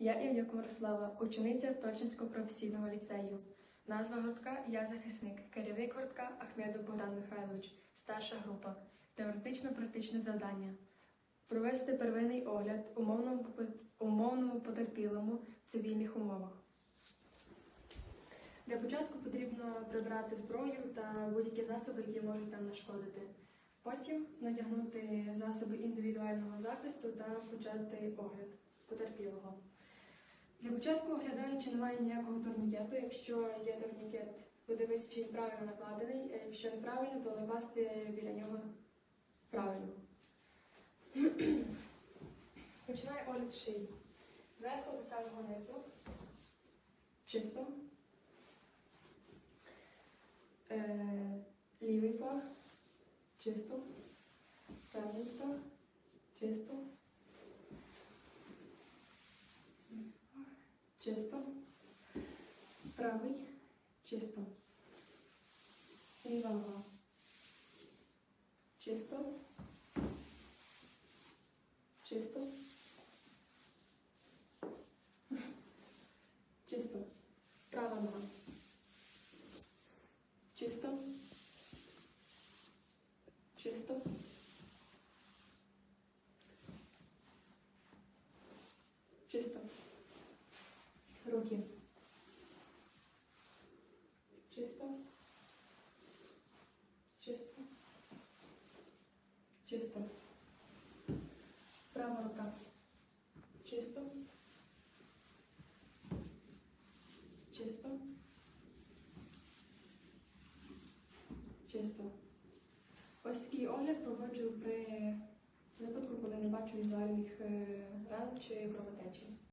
Я Івлюк Мирослава, учениця Точинського професійного ліцею. Назва гуртка Я захисник. Керівник гуртка Ахмедов Богдан Михайлович. Старша група. Теоретично-практичне завдання. Провести первинний огляд умовному, умовному потерпілому в цивільних умовах. Для початку потрібно прибрати зброю та будь-які засоби, які можуть там нашкодити. Потім надягнути засоби індивідуального захисту та почати огляд потерпілого. Для початку оглядаю, чи немає ніякого турнікету. Якщо є турнікет, подивитися, чи він правильно накладений. а Якщо неправильно, то накласти біля нього правильно. Починаю огляд шиї. Зверху до самого низу. Чисто. Е, лівий пах. Чисто. Правий пах. Чисто. Чисто. Правий. Чисто. Ліва нога. Чисто. Чисто. Чисто. Права нога. Чисто. Чисто. Чисто. Руки. Чисто. Чисто. Чисто. Права рука. Чисто. Чисто. Чисто. Ось такий огляд проводжу при випадку, коли не бачу візуальних е, ран чи кровотечі.